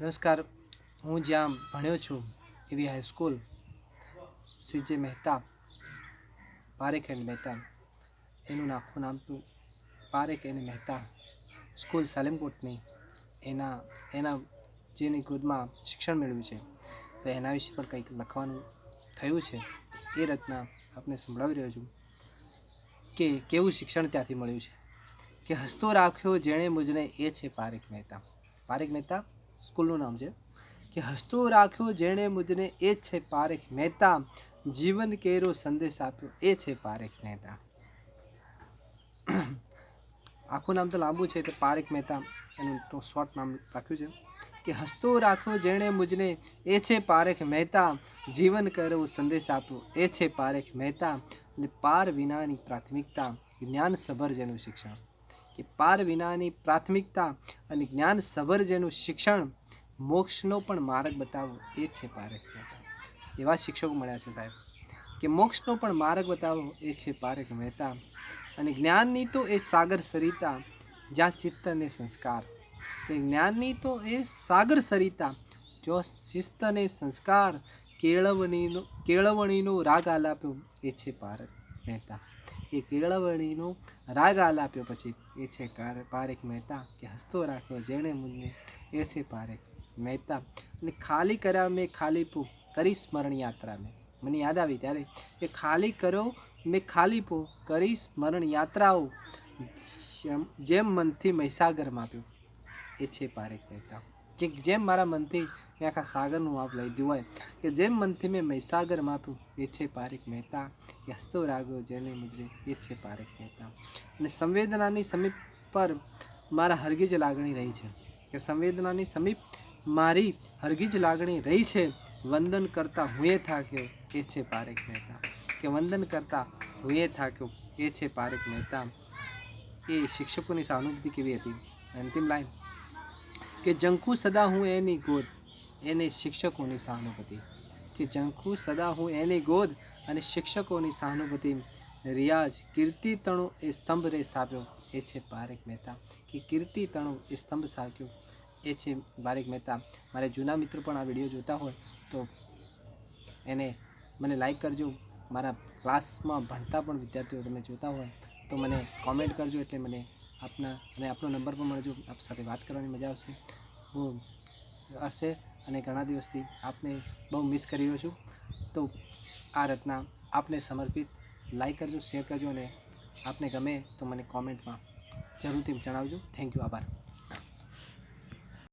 નમસ્કાર. હું જ્યાં ભણ્યો છું, એવી હાઈસ્કૂલ શ્રી જે મહેતા એન્ડ મહેતા. એનું આખું નામ હતું પારેખ એન્ડ મહેતા સ્કૂલ સાલેમકોટની. એના એના જેની ગુદમાં શિક્ષણ મેળવ્યું છે. તો એના વિશે પણ કંઈક લખવાનું થયું છે. એ રચના આપને સંભળાવી રહ્યો છું કે કેવું શિક્ષણ ત્યાંથી મળ્યું છે. કે હસતો રાખ્યો જેણે મુજને એ છે પારેખ મહેતા. પારેખ મહેતા સ્કૂલનું નામ છે, કે હસતું રાખ્યો જેણે મુજને એ છે પારેખ મહેતા, જીવન કેરો સંદેશ આપ્યો, એ છે પારેખ મહેતા. આખું નામ તો લાંબુ છે એટલે પારેખ મહેતા, એનું શોર્ટ નામ રાખ્યું છે, કે હસતો રાખ્યો જેણે મુજને એ છે પારેખ મહેતા, જીવન કરો સંદેશ આપ્યો, એ છે પારેખ મહેતા, અને પાર વિનાની પ્રાથમિકતા, જ્ઞાન સભર જેનું શિક્ષણ. કે પાર વિનાની પ્રાથમિકતા અને જ્ઞાન સભર જેનું શિક્ષણ મોક્ષનો પણ માર્ગ બતાવો એ જ છે પારેખ મહેતા. એવા શિક્ષકો મળ્યા છે સાહેબ. કે મોક્ષનો પણ માર્ગ બતાવો એ છે પારેખ મહેતા. અને જ્ઞાનની તો એ સાગર સરિતા, જ્યાં શિસ્ત અને સંસ્કાર. કે જ્ઞાનની તો એ સાગર સરિતા જો શિસ્ત અને સંસ્કાર, કેળવણીનો કેળવણીનો રાગ આલાપ્યો એ છે પારેખ મહેતા. એ કેળવણીનો રાગ આલાપ્યો પછી એ છે પારેખ મહેતા કે હસતો રાખ્યો જેણે મુજને એ છે પારેખ મહેતા. અને ખાલી કર્યા મેં ખાલી પો, કરી સ્મરણ યાત્રા મેં. મને યાદ આવી ત્યારે એ ખાલી કરો, મેં ખાલી પો, કરી સ્મરણ યાત્રાઓ, જેમ મનથી મહીસાગર માપ્યો એ છે પારેખ મહેતા. કે જેમ મારા મનથી મેં આખા સાગરનું માપ લઈ દીધું હોય, કે જેમ મનથી મેં મહીસાગર માપ્યું, એ છે પારેખ મહેતા. કે હસતો રાગ્યો જેને મુજરે, એ છે પારેખ મહેતા. અને સંવેદનાની સમીપ પર મારા હરગીજ લાગણી રહી છે. કે સંવેદનાની સમીપ મારી હરગીજ લાગણી રહી છે, વંદન કરતા હું એ થાક્યો, એ છે પારેખ મહેતા. કે વંદન કરતા હું એ થાક્યો, એ છે પારેખ મહેતા. એ શિક્ષકોની સહાનુભૂતિ કેવી હતી? અંતિમ લાઈન કે જંકુ સદા હું એની ગોદ, એને શિક્ષકોની સહાનુભૂતિ. કે જંકુ સદા હું એની ગોદ અને શિક્ષકોની સહાનુભૂતિ. રિયાજ કીર્તિ તણુ એ સ્તંભ રે સ્થાપ્યો, એ છે પારેખ મહેતા. કે કીર્તિ તણુ એ સ્તંભ સ્થાપ્યો એ છે બારેક મહેતા. મારે જૂના મિત્રો પણ આ વીડિયો જોતા હોય તો એને મને લાઈક કરજો. મારા ક્લાસમાં ભણતા પણ વિદ્યાર્થીઓ તમે જોતા હોય તો મને કોમેન્ટ કરજો એટલે મને આપના અને આપનો નંબર પણ મળજો. આપ સાથે વાત કરવાની મજા આવશે. હું હશે અને ઘણા દિવસથી આપને બહુ મિસ કરી રહ્યો છું. તો આ રચના આપને સમર્પિત. લાઈક કરજો શેર કરજો અને આપને ગમે તો મને કોમેન્ટમાં જરૂરથી જણાવજો. થેન્ક યુ આભાર.